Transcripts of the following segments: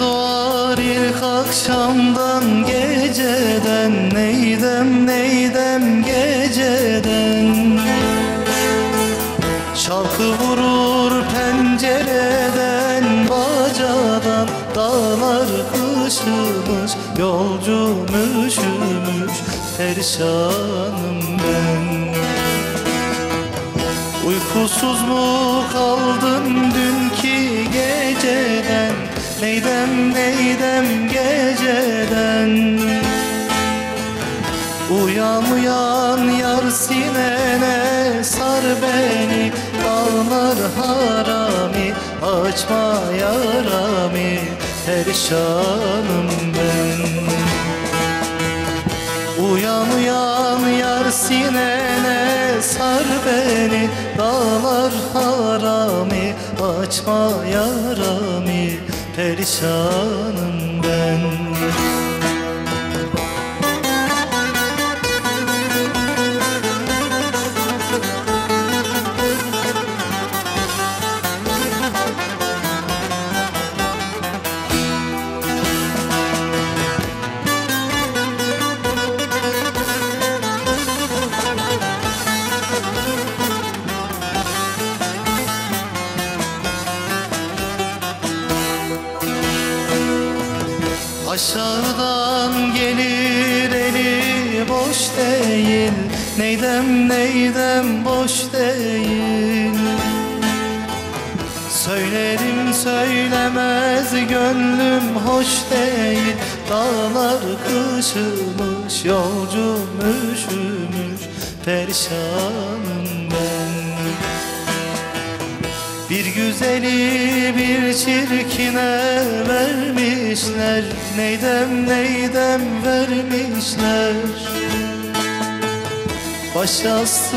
var ilk akşamdan geceden Neydem neydem geceden. Şarkı vurur pencereden bacadan Dağlar kışımış yolcum üşümüş Perişanım ben. Uykusuz mu kaldın dünkü geceden Neydem neydem geceden? Uyan uyan yar sinene sar beni Dağlar harami açma yarami Perişanım ben. Uyan uyan yar sinene sar beni Dağlar harami açma yarami Perişanım ben Aşağıdan gelir eli boş değil. Neydem neydem boş değil. Söylerim söylemez gönlüm hoş değil. Dağlar kışımış yolcum üşümüş Perişanım güzeli bir çirkine vermişler. Neydem neydem vermişler? Başası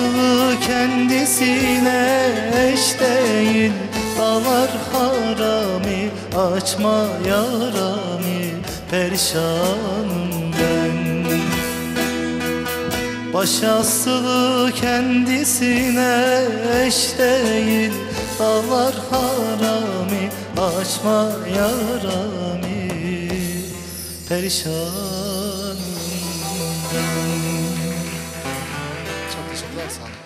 kendisine eş değil Dağlar harami açma yarami Perişanım ben. Başası kendisine eş değil Dağlar harami açma yarami Perişanım Çok teşekkürler sağ olun.